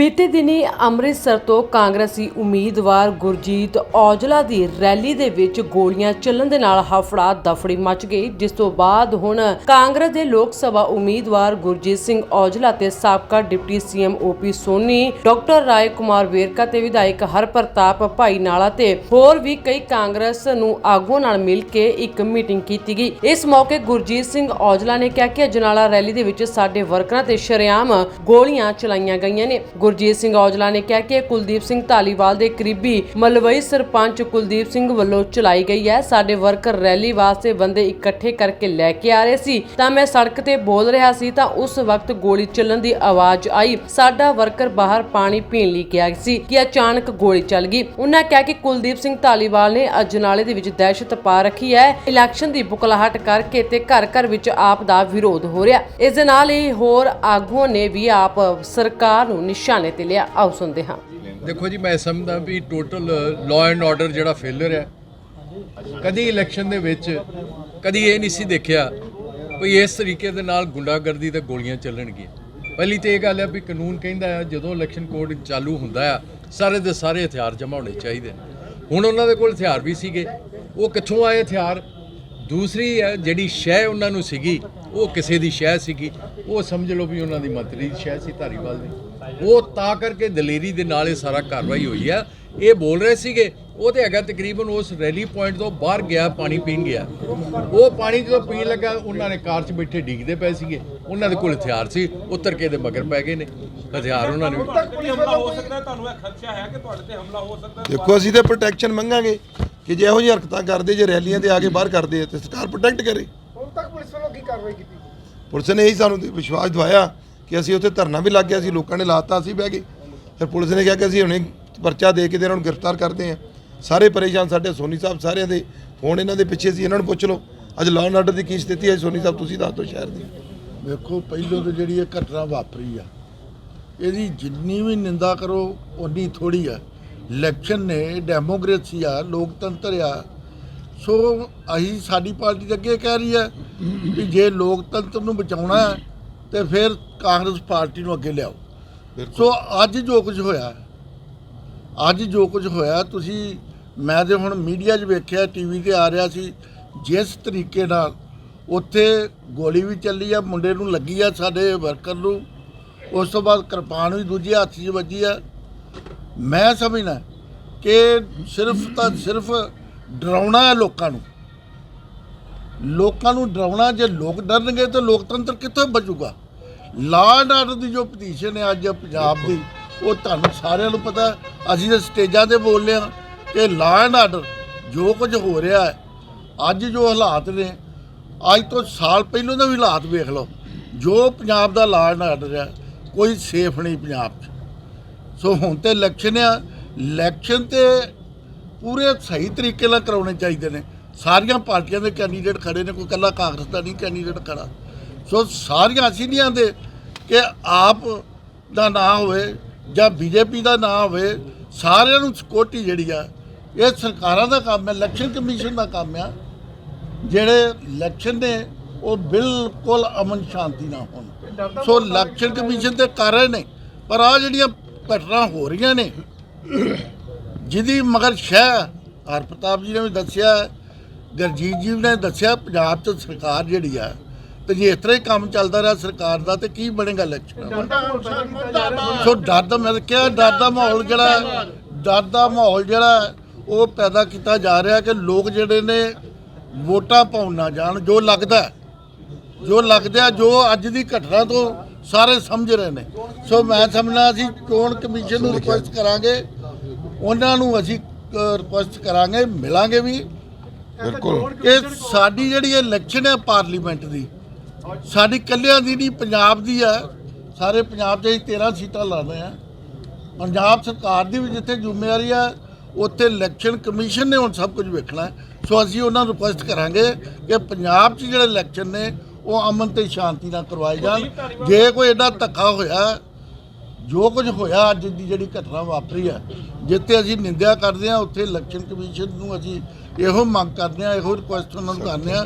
ਬੀਤੇ ਦਿਨੀ ਅੰਮ੍ਰਿਤਸਰ ਤੋਂ ਕਾਂਗਰਸੀ ਉਮੀਦਵਾਰ ਗੁਰਜੀਤ ਔਜਲਾ ਦੀ ਰੈਲੀ ਦੇ ਵਿੱਚ ਗੋਲੀਆਂ ਚੱਲਣ ਦੇ ਨਾਲ ਹਫੜਾ ਦਫੜੀ ਮਚ ਗਈ, ਜਿਸ ਤੋਂ ਬਾਅਦ ਹੁਣ ਕਾਂਗਰਸ ਦੇ ਲੋਕ ਸਭਾ ਉਮੀਦਵਾਰ ਗੁਰਜੀਤ ਸਿੰਘ ਔਜਲਾ ਤੇ ਸਾਬਕਾ deputy CM OP Soni, doctor Rai Kumar Verka ਤੇ ਵਿਧਾਇਕ ਹਰਪ੍ਰਤਾਪ ਭਾਈ ਨਾਲਾ ਤੇ ਹੋਰ ਵੀ ਕਈ ਕਾਂਗਰਸ ਨੂੰ ਆਗੂਆਂ ਨਾਲ ਮਿਲ ਕੇ ਇੱਕ ਮੀਟਿੰਗ ਕੀਤੀ ਗਈ। ਇਸ ਮੌਕੇ ਗੁਰਜੀਤ ਸਿੰਘ ਔਜਲਾ ਨੇ ਕਿਹਾ ਕਿ ਅਜਨਾਲਾ ਰੈਲੀ ਦੇ ਵਿੱਚ ਸਾਡੇ ਵਰਕਰਾਂ ਤੇ ਸ਼ਰੇਆਮ ਗੋਲੀਆਂ ਚਲਾਈਆਂ ਗਈਆਂ ਨੇ। ਗੁਰਜੀਤ ਸਿੰਘ ਔਜਲਾ ਨੇ ਕਿਹਾ ਕਿ ਕੁਲਦੀਪ ਸਿੰਘ ਢਾਲੀਵਾਲ ਦੇ ਕਰੀਬੀ ਮਲਵਈ ਸਰਪੰਚ ਕੁਲਦੀਪ ਸਿੰਘ ਵੱਲੋਂ ਚਲਾਈ ਗਈ ਹੈ। ਸਾਡੇ ਵਰਕਰ ਰੈਲੀ ਵਾਸਤੇ ਬੰਦੇ ਇਕੱਠੇ ਕਰਕੇ ਲੈ ਕੇ ਆ ਰਹੇ ਸੀ। ਤਾਂ ਮੈਂ ਸੜਕ ਤੇ ਬੋਲ ਰਿਹਾ ਸੀ ਤਾਂ ਉਸ ਵਕਤ ਗੋਲੀ ਚੱਲਣ ਦੀ ਆਵਾਜ਼ ਆਈ। ਸਾਡਾ ਵਰਕਰ ਬਾਹਰ ਪਾਣੀ ਪੀਣ ਲਈ ਗਿਆ ਸੀ ਕਿ ਅਚਾਨਕ ਗੋਲੀ ਚੱਲ ਗਈ। ਉਹਨਾਂ ਕਿਹਾ ਕਿ ਕੁਲਦੀਪ ਸਿੰਘ ਢਾਲੀਵਾਲ ਨੇ ਅਜਨਾਲੇ ਦੇ ਵਿੱਚ ਦਹਿਸ਼ਤ ਪਾ ਰੱਖੀ ਹੈ। ਇਲੈਕਸ਼ਨ ਦੀ ਬੁਕਲਾਹਟ ਕਰਕੇ ਤੇ ਘਰ ਘਰ ਵਿੱਚ ਆਪ ਦਾ ਵਿਰੋਧ ਹੋ ਰਿਹਾ। ਇਸ ਦੇ ਨਾਲ ਹੀ ਹੋਰ ਆਗੂਆਂ ਨੇ ਵੀ ਆਪ ਸਰਕਾਰ ਨੂੰ ਨਿਸ਼ਾਨ ਤੇ ਲਿਆ, ਆਓ ਸੁਣਦੇ ਹਾਂ। ਦੇਖੋ ਜੀ, ਮੈਂ ਸਮਝਦਾ ਵੀ ਟੋਟਲ ਲਾਅ ਐਂਡ ਆਰਡਰ ਜਿਹੜਾ ਫੇਲਰ ਹੈ, ਕਦੀ ਇਲੈਕਸ਼ਨ ਦੇ ਵਿੱਚ ਕਦੀ ਇਹ ਨਹੀਂ ਸੀ ਦੇਖਿਆ ਕੋਈ ਇਸ ਤਰੀਕੇ ਦੇ ਨਾਲ ਗੁੰਡਾਗਰਦੀ ਤੇ ਗੋਲੀਆਂ ਚੱਲਣਗੀਆਂ। ਪਹਿਲੀ ਤੇ ਇਹ ਗੱਲ ਹੈ ਵੀ ਕਾਨੂੰਨ ਕਹਿੰਦਾ ਹੈ, ਜਦੋਂ ਇਲੈਕਸ਼ਨ ਕੋਡ ਚਾਲੂ ਹੁੰਦਾ ਆ ਸਾਰੇ ਦੇ ਸਾਰੇ ਹਥਿਆਰ ਜਮ੍ਹਾਂ ਹੋਣੇ ਚਾਹੀਦੇ ਹੁਣ ਉਹਨਾਂ ਦੇ ਕੋਲ ਹਥਿਆਰ ਵੀ ਸੀਗੇ, ਉਹ ਕਿੱਥੋਂ ਆਏ ਹਥਿਆਰ? ਦੂਸਰੀ ਹੈ, ਜਿਹੜੀ ਸ਼ੈ ਉਹਨਾਂ ਨੂੰ ਸੀਗੀ, ਉਹ ਕਿਸੇ ਦੀ ਸ਼ੈ ਸੀਗੀ। ਉਹ ਸਮਝ ਲਓ ਵੀ ਉਹਨਾਂ ਦੀ ਮੰਤਰੀ ਦੀ ਸ਼ੈ ਸੀ ਧਾਰੀਵਾਲ ਦੀ। ਉਹ ਤਾਂ ਕਰਕੇ ਦਲੇਰੀ ਦੇ ਨਾਲ ਇਹ ਸਾਰਾ ਕਾਰਵਾਈ ਹੋਈ ਆ। ਇਹ ਬੋਲ ਰਹੇ ਸੀਗੇ ਉਹ ਤੇ ਹੈਗਾ ਤਕਰੀਬਨ ਉਸ ਰੈਲੀ ਪੁਆਇੰਟ ਤੋਂ ਬਾਹਰ ਗਿਆ ਪਾਣੀ ਪੀਣ ਗਿਆ। ਉਹ ਪਾਣੀ ਜਦੋਂ ਪੀਣ ਲੱਗਾ ਉਹਨਾਂ ਨੇ ਕਾਰ 'ਚ ਬੈਠੇ ਡਿੱਗਦੇ ਪਏ ਸੀਗੇ। ਉਹਨਾਂ ਦੇ ਕੋਲ ਹਥਿਆਰ ਸੀ ਉਤਰ ਕੇ ਦੇ ਮਗਰ ਪੈ ਗਏ ਨੇ। ਹਥਿਆਰ ਉਹਨਾਂ ਨੇ ਵੀ ਕੋਈ ਹਮਲਾ ਹੋ ਸਕਦਾ ਹੈ? ਤੁਹਾਨੂੰ ਇਹ ਖਦਸ਼ਾ ਹੈ ਕਿ ਤੁਹਾਡੇ ਤੇ ਹਮਲਾ ਹੋ ਸਕਦਾ ਹੈ? ਦੇਖੋ ਅਸੀਂ ਤੇ ਪ੍ਰੋਟੈਕਸ਼ਨ ਮੰਗਾਂਗੇ ਕਿ ਜੇ ਇਹੋ ਜਿਹੀ ਹਰਕਤਾਂ ਕਰਦੇ ਜੇ ਰੈਲੀਆਂ ਤੇ ਆ ਕੇ ਬਾਹਰ ਕਰਦੇ ਤੇ ਸਰਕਾਰ ਪ੍ਰੋਟੈਕਟ ਕਰੇ। ਹੁਣ ਤੱਕ ਪੁਲਿਸ ਵੱਲੋਂ ਕੀ ਕਾਰਵਾਈ ਕੀਤੀ? ਪੁਲਿਸ ਨੇ ਇਹੀ ਸਾਨੂੰ ਵਿਸ਼ਵਾਸ ਦਵਾਇਆ ਕਿ ਅਸੀਂ ਉੱਥੇ ਧਰਨਾ ਵੀ ਲੱਗ ਗਿਆ ਸੀ ਲੋਕਾਂ ਨੇ ਲਾਤਾ, ਅਸੀਂ ਬਹਿ ਗਏ। ਫਿਰ ਪੁਲਿਸ ਨੇ ਕਿਹਾ ਕਿ ਅਸੀਂ ਹੁਣੇ ਪਰਚਾ ਦੇ ਕੇ ਤੇ ਇਹਨਾਂ ਨੂੰ ਗ੍ਰਿਫਤਾਰ ਕਰਦੇ ਆ ਸਾਰੇ ਪਰੇਸ਼ਾਨ ਸਾਡੇ ਸੋਨੀ ਸਾਹਿਬ ਸਾਰਿਆਂ ਦੇ ਫੋਨ ਇਹਨਾਂ ਦੇ ਪਿੱਛੇ ਸੀ ਇਹਨਾਂ ਨੂੰ ਪੁੱਛ ਲਓ। ਅੱਜ ਲਾਅ ਐਂਡ ਆਰਡਰ ਦੀ ਕੀ ਸਥਿਤੀ ਹੈ? ਸੋਨੀ ਸਾਹਿਬ, ਤੁਸੀਂ ਦੱਸ ਦਿਓ ਸ਼ਹਿਰ ਦੀ। ਵੇਖੋ, ਪਹਿਲੋਂ ਤੋਂ ਜਿਹੜੀ ਇਹ ਘਟਨਾ ਵਾਪਰੀ ਆ, ਇਹਦੀ ਜਿੰਨੀ ਵੀ ਨਿੰਦਾ ਕਰੋ ਉਨੀ ਥੋੜੀ ਆ। ਇਲੈਕਸ਼ਨ ਨੇ, ਡੈਮੋਕ੍ਰੇਸੀ ਆ, ਲੋਕਤੰਤਰ ਆ। ਸੋ ਅਸੀਂ ਸਾਡੀ ਪਾਰਟੀ ਤਾਂ ਅੱਗੇ ਕਹਿ ਰਹੀ ਹੈ ਕਿ ਜੇ ਲੋਕਤੰਤਰ ਨੂੰ ਬਚਾਉਣਾ ਹੈ, ਤੇ ਫਿਰ ਕਾਂਗਰਸ ਪਾਰਟੀ ਨੂੰ ਅੱਗੇ ਲਿਆਓ। ਸੋ ਅੱਜ ਜੋ ਕੁਝ ਹੋਇਆ ਅੱਜ ਜੋ ਕੁਝ ਹੋਇਆ ਤੁਸੀਂ ਮੈਂ ਤੇ ਹੁਣ ਮੀਡੀਆ 'ਚ ਵੇਖਿਆ ਟੀਵੀ ਤੇ ਆ ਰਿਹਾ ਸੀ ਜਿਸ ਤਰੀਕੇ ਨਾਲ ਉੱਥੇ ਗੋਲੀ ਵੀ ਚੱਲੀ ਆ ਮੁੰਡੇ ਨੂੰ ਲੱਗੀ ਆ ਸਾਡੇ ਵਰਕਰ ਨੂੰ। ਉਸ ਤੋਂ ਬਾਅਦ ਕਿਰਪਾਨ ਵੀ ਦੂਜੇ ਹੱਥ 'ਚ ਵੱਜੀ ਆ। ਮੈਂ ਸਮਝਣਾ ਕਿ ਸਿਰਫ ਤਾਂ ਸਿਰਫ ਡਰਾਉਣਾ ਹੈ ਲੋਕਾਂ ਨੂੰ। ਲੋਕਾਂ ਨੂੰ ਡਰਾਉਣਾ, ਜੇ ਲੋਕ ਡਰਨਗੇ ਤਾਂ ਲੋਕਤੰਤਰ ਕਿੱਥੋਂ ਬਚੂਗਾ? ਲਾਅ ਐਂਡ ਆਰਡਰ ਦੀ ਜੋ ਪਟੀਸ਼ਨ ਹੈ ਅੱਜ ਪੰਜਾਬ ਦੀ, ਉਹ ਤੁਹਾਨੂੰ ਸਾਰਿਆਂ ਨੂੰ ਪਤਾ ਅਸੀਂ ਤਾਂ ਸਟੇਜਾਂ ਤੇ ਬੋਲਦੇ ਹਾਂ ਕਿ ਲਾਅ ਐਂਡ ਆਰਡਰ ਜੋ ਕੁਝ ਹੋ ਰਿਹਾ ਹੈ, ਅੱਜ ਜੋ ਹਾਲਾਤ ਨੇ, ਅੱਜ ਤੋਂ ਸਾਲ ਪਹਿਲਾਂ ਦਾ ਵੀ ਹਾਲਾਤ ਵੇਖ ਲਓ। ਜੋ ਪੰਜਾਬ ਦਾ ਲਾਅ ਐਂਡ ਆਰਡਰ ਹੈ, ਕੋਈ ਸੇਫ ਨਹੀਂ ਪੰਜਾਬ 'ਚ। ਸੋ ਹੁਣ ਤੇ ਇਲੈਕਸ਼ਨ ਆ। ਇਲੈਕਸ਼ਨ ਤੇ ਪੂਰੇ ਸਹੀ ਤਰੀਕੇ ਨਾਲ ਕਰਾਉਣੇ ਚਾਹੀਦੇ ਨੇ। ਸਾਰੀਆਂ ਪਾਰਟੀਆਂ ਦੇ ਕੈਂਡੀਡੇਟ ਖੜੇ ਨੇ, ਕੋਈ ਇਕੱਲਾ ਕਾਂਗਰਸ ਦਾ ਨਹੀਂ ਕੈਂਡੀਡੇਟ ਖੜਾ। ਸੋ ਸਾਰੀਆਂ ਅਸੀਂ ਨਹੀਂ ਆਂਦੇ ਕਿ ਆਪ ਦਾ ਨਾਂ ਹੋਵੇ ਜਾਂ ਬੀਜੇਪੀ ਦਾ ਨਾਂ ਹੋਵੇ, ਸਾਰਿਆਂ ਨੂੰ ਸਿਕਿਉਰਟੀ ਜਿਹੜੀ ਆ, ਇਹ ਸਰਕਾਰਾਂ ਦਾ ਕੰਮ ਹੈ ਇਲੈਕਸ਼ਨ ਕਮਿਸ਼ਨ ਦਾ ਕੰਮ ਆ। ਜਿਹੜੇ ਇਲੈਕਸ਼ਨ ਨੇ, ਉਹ ਬਿਲਕੁਲ ਅਮਨ ਸ਼ਾਂਤੀ ਨਾਲ ਹੋਣ। ਸੋ ਇਲੈਕਸ਼ਨ ਕਮਿਸ਼ਨ ਤੇ ਕਰ ਰਹੇ ਨੇ, ਪਰ ਆ ਜਿਹੜੀਆਂ ਘਟਨਾ ਹੋ ਰਹੀਆਂ ਨੇ, ਜਿਹਦੀ ਮਗਰ ਸ਼ਹਿ ਹਰ ਪ੍ਰਤਾਪ ਜੀ ਨੇ ਵੀ ਦੱਸਿਆ ਗਰਜੀਤ ਜੀ ਨੇ ਦੱਸਿਆ ਪੰਜਾਬ 'ਚ ਸਰਕਾਰ ਜਿਹੜੀ ਆ ਤੇ ਜੇ ਇਸ ਤਰ੍ਹਾਂ ਹੀ ਕੰਮ ਚੱਲਦਾ ਰਿਹਾ ਸਰਕਾਰ ਦਾ ਤੇ ਕੀ ਬਣੇਗਾ ਇਲੈਕਸ਼ਨ ਸੋ ਡਰ ਦਾ ਮੈਂ ਕਿਹਾ ਡਰ ਦਾ ਮਾਹੌਲ ਜਿਹੜਾ ਡਰ ਦਾ ਮਾਹੌਲ ਜਿਹੜਾ ਉਹ ਪੈਦਾ ਕੀਤਾ ਜਾ ਰਿਹਾ ਕਿ ਲੋਕ ਜਿਹੜੇ ਨੇ ਵੋਟਾਂ ਪਾਉਣ ਨਾ ਜਾਣ ਜੋ ਲੱਗਦਾ ਜੋ ਲੱਗਦਾ ਜੋ ਅੱਜ ਦੀ ਘਟਨਾ ਤੋਂ ਸਾਰੇ ਸਮਝ ਰਹੇ ਨੇ। ਸੋ ਮੈਂ ਸਮਝਣਾ ਅਸੀਂ ਚੋਣ ਕਮਿਸ਼ਨ ਨੂੰ ਰਿਕੁਐਸਟ ਕਰਾਂਗੇ ਉਹਨਾਂ ਨੂੰ ਅਸੀਂ ਰਿਕੁਐਸਟ ਕਰਾਂਗੇ ਮਿਲਾਂਗੇ ਵੀ। ਬਿਲਕੁਲ। ਕਿ ਸਾਡੀ ਜਿਹੜੀ ਇਲੈਕਸ਼ਨ ਹੈ ਪਾਰਲੀਮੈਂਟ ਦੀ ਸਾਡੀ ਕੱਲਿਆਂ ਦੀ ਨਹੀਂ ਪੰਜਾਬ ਦੀ ਹੈ। ਸਾਰੇ ਪੰਜਾਬ 'ਚ ਅਸੀਂ 13 ਸੀਟਾਂ ਲੜਦੇ ਆ ਪੰਜਾਬ ਸਰਕਾਰ ਦੀ ਵੀ ਜਿੱਥੇ ਜ਼ਿੰਮੇਵਾਰੀ ਹੈ ਉੱਥੇ ਇਲੈਕਸ਼ਨ ਕਮਿਸ਼ਨ ਨੇ ਹੁਣ ਸਭ ਕੁਝ ਵੇਖਣਾ ਹੈ। ਸੋ ਅਸੀਂ ਉਹਨਾਂ ਨੂੰ ਰਿਕੁਐਸਟ ਕਰਾਂਗੇ ਕਿ ਪੰਜਾਬ 'ਚ ਜਿਹੜੇ ਇਲੈਕਸ਼ਨ ਨੇ ਉਹ ਅਮਨ ਤੇ ਸ਼ਾਂਤੀ ਨਾਲ ਕਰਵਾਏ ਜਾਣ। ਜੇ ਕੋਈ ਐਡਾ ਧੱਕਾ ਹੋਇਆ ਜੋ ਕੁਝ ਹੋਇਆ ਅੱਜ ਦੀ ਜਿਹੜੀ ਘਟਨਾ ਵਾਪਰੀ ਹੈ ਜਿੱਥੇ ਅਸੀਂ ਨਿੰਦਿਆ ਕਰਦੇ ਹਾਂ ਉੱਥੇ ਇਲੈਕਸ਼ਨ ਕਮਿਸ਼ਨ ਨੂੰ ਅਸੀਂ ਇਹੋ ਮੰਗ ਕਰਦੇ ਹਾਂ ਇਹੋ ਰਿਕੁਐਸਟ ਉਹਨਾਂ ਨੂੰ ਕਰਦੇ ਹਾਂ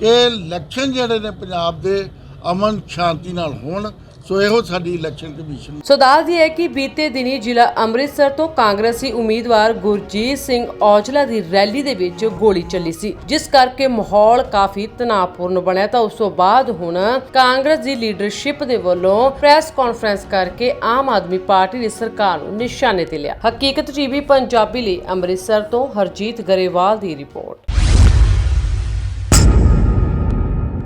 ਕਿ ਇਲੈਕਸ਼ਨ ਜਿਹੜੇ ਨੇ ਪੰਜਾਬ ਦੇ ਅਮਨ ਸ਼ਾਂਤੀ ਨਾਲ ਹੋਣ ਸੋ ਇਹੋ ਸਾਡੀ ਇਲੈਕਸ਼ਨ ਕਮਿਸ਼ਨ ਸੋ ਦੱਸਦੀ ਹੈ ਕਿ ਬੀਤੇ ਦਿਨੀ ਜ਼ਿਲ੍ਹਾ ਅੰਮ੍ਰਿਤਸਰ ਤੋਂ ਕਾਂਗਰਸੀ ਉਮੀਦਵਾਰ ਗੁਰਜੀਤ ਸਿੰਘ ਔਜਲਾ ਦੀ ਰੈਲੀ ਦੇ ਵਿੱਚ ਗੋਲੀ ਚੱਲੀ ਸੀ, ਜਿਸ ਕਰਕੇ ਮਾਹੌਲ ਕਾਫੀ ਤਣਾਅਪੂਰਨ ਬਣਿਆ। ਤਾਂ ਉਸ ਤੋਂ ਬਾਅਦ ਹੁਣ ਕਾਂਗਰਸ ਦੀ ਲੀਡਰਸ਼ਿਪ ਦੇ ਵੱਲੋਂ ਪ੍ਰੈਸ ਕਾਨਫਰੰਸ ਕਰਕੇ ਆਮ ਆਦਮੀ ਪਾਰਟੀ ਦੀ ਸਰਕਾਰ ਨੂੰ ਨਿਸ਼ਾਨੇ ਤੇ ਲਿਆ। ਹਕੀਕਤ ਟੀਵੀ ਪੰਜਾਬੀ ਲਈ ਅੰਮ੍ਰਿਤਸਰ ਤੋਂ ਹਰਜੀਤ ਗਰੇਵਾਲ ਦੀ ਰਿਪੋਰਟ।